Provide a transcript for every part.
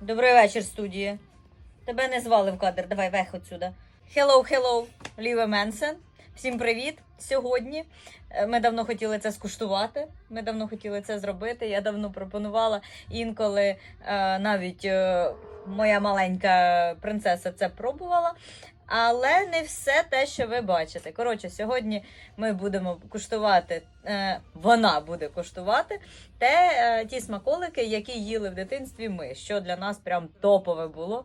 Добрий вечір, студії. Тебе не звали в кадр, давай вех отсюда. Hello, hello, Ліве Менсен. Всім привіт! Сьогодні е, ми давно хотіли це скуштувати. Ми давно хотіли це зробити. Я давно пропонувала інколи е, навіть е, моя маленька принцеса це пробувала. Але не все те, що ви бачите. Коротше, сьогодні ми будемо куштувати, е, вона буде куштувати те, е, ті смаколики, які їли в дитинстві ми, що для нас прям топове було.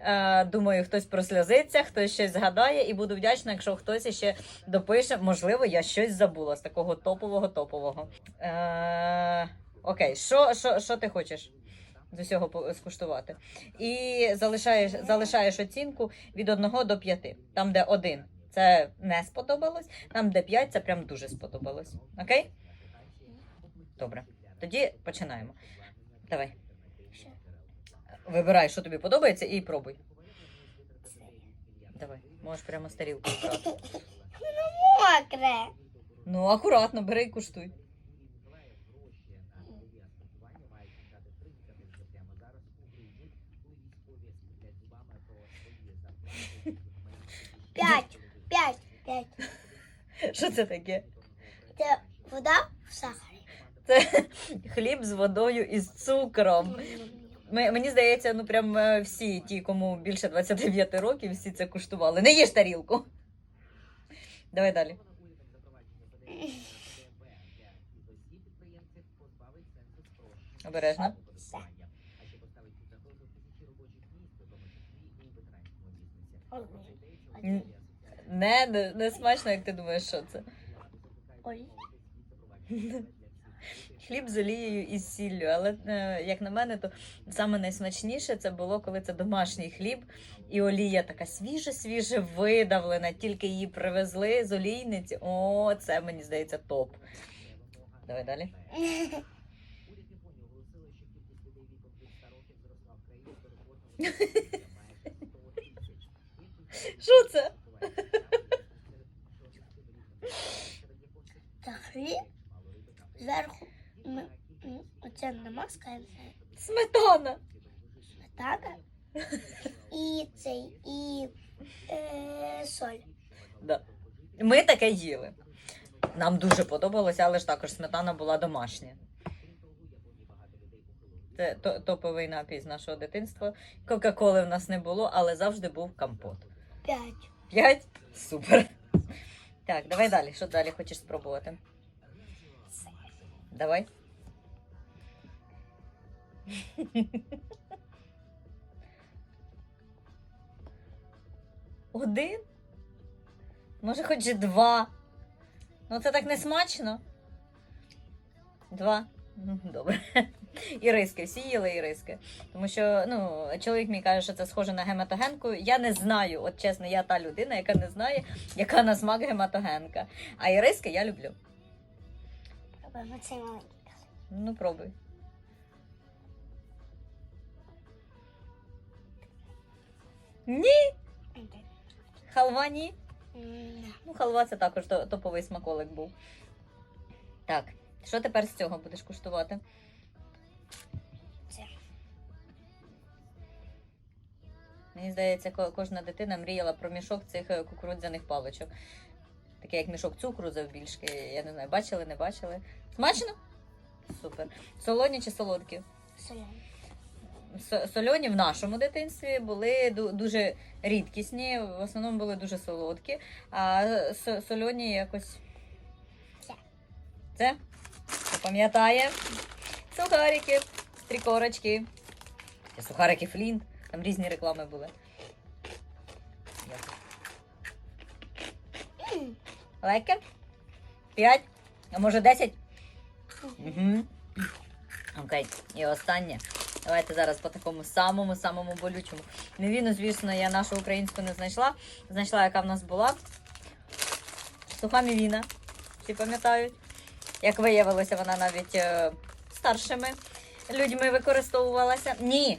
Е, думаю, хтось прослязиться, хтось щось згадає, і буду вдячна, якщо хтось ще допише. Можливо, я щось забула з такого топового топового. Е, окей, що, що, що ти хочеш? З усього скуштувати. І залишаєш, залишаєш оцінку від 1 до 5. Там, де 1 це не сподобалось, там, де 5 це прям дуже сподобалось. Окей? Добре. Тоді починаємо. Давай. Вибирай, що тобі подобається, і пробуй. Давай, можеш прямо з тарілки брати. Мокре. Ну, акуратно, бери і куштуй. П'ять. П'ять. П'ять. Що це таке? Це вода в сахарі. Це хліб з водою і з цукром. Ми- Мені здається, ну прям е, всі ті, кому більше 29 років, всі це куштували. Не їж тарілку. Давай далі. Обережно. Н- Не, не, не смачно, як ти думаєш, що це. Ой. Хліб з олією і сіллю. Але е, як на мене, то саме найсмачніше це було, коли це домашній хліб, і олія така свіже-свіже видавлена, тільки її привезли з олійниці. О, це мені здається топ. Давай далі. Що це? Та хліб. Зверху ми м, оце намаскаємо Сметана. сметана. І цей, і е, соль. Да. Ми таке їли. Нам дуже подобалося, але ж також сметана була домашня. Це то- топовий напій з нашого дитинства. Кока-коли в нас не було, але завжди був компот. П'ять. П'ять? Супер. Так, давай далі. Що далі хочеш спробувати? Давай. Один? Може, хоч і два. Ну, це так не смачно. Два. Добре. Іриски, всі їли іриски. Тому що ну, чоловік мій каже, що це схоже на гематогенку. Я не знаю, от чесно, я та людина, яка не знає, яка на смак гематогенка. А іриски я люблю. Пробуємо цей маленький. Ну, пробуй. Ні, халва ні. Ну, халва це також топовий смаколик був. Так, що тепер з цього будеш куштувати? Це. Мені здається, кожна дитина мріяла про мішок цих е, кукурудзяних паличок. Таке як мішок цукру завбільшки. Я не знаю, бачили, не бачили. Смачно? Супер. Солоні чи солодкі? Соляний. Сольоні в нашому дитинстві були дуже рідкісні, в основному були дуже солодкі, а сольоні якось. Це. Пам'ятає? Сухарики, стрікорочки. Сухарики Флінт. Там різні реклами були. Лайки? П'ять? А може десять? Угу. Окей. І останнє. Давайте зараз по такому самому самому болючому. Невіну, звісно, я нашу українську не знайшла. Знайшла, яка в нас була. Суха мівіна. Всі пам'ятають. Як виявилося, вона навіть е, старшими людьми використовувалася. Ні.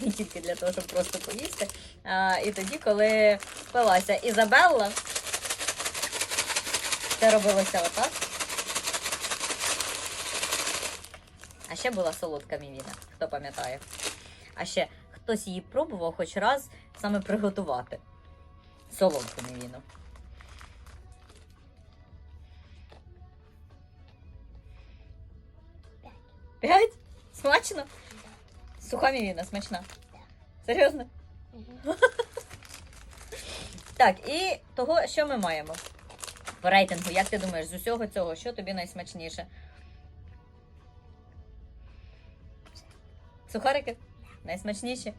Не тільки для того, щоб просто поїсти. А, і тоді, коли пилася Ізабелла, це робилося отак. А ще була солодка мівіна, хто пам'ятає. А ще хтось її пробував хоч раз саме приготувати. Солодку мівіну. П'ять? Смачно? Суха мівіна, смачна. Серйозно? Так, і того, що ми маємо по рейтингу, як ти думаєш, з усього цього, що тобі найсмачніше? Сухарики? Найсмачніші. Е,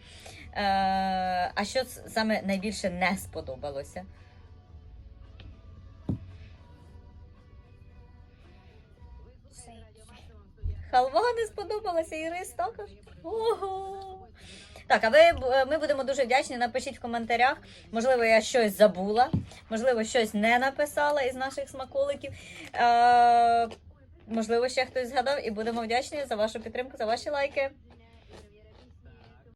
а що саме найбільше не сподобалося? Халва не сподобалася і також. Ого. Так, а ви ми будемо дуже вдячні. Напишіть в коментарях. Можливо, я щось забула, можливо, щось не написала із наших смаколиків. Е, можливо, ще хтось згадав, і будемо вдячні за вашу підтримку, за ваші лайки.